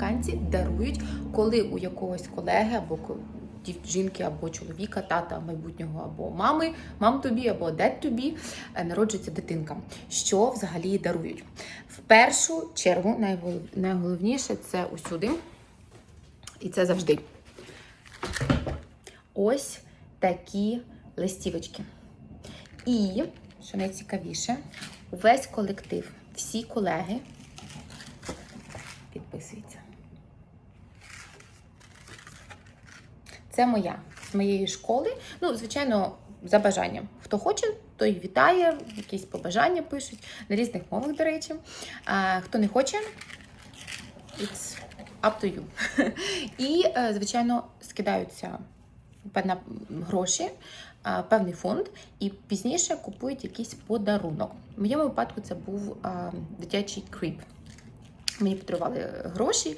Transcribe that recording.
американці дарують, коли у якогось колеги або жінки, або чоловіка, тата майбутнього, або мами, мам тобі, або дед тобі е, народжується дитинка. Що взагалі дарують? В першу чергу найголовніше це усюди, і це завжди. Ось такі листівочки. І, що найцікавіше, увесь колектив, всі колеги підписуються. Це моя з моєї школи. Ну, звичайно, за бажанням. Хто хоче, той вітає, якісь побажання пишуть на різних мовах, до речі. А, хто не хоче, it's up to you. І, е, звичайно, скидаються певна гроші, певний фонд, і пізніше купують якийсь подарунок. В моєму випадку це був а, дитячий кріп. Мені подарували гроші,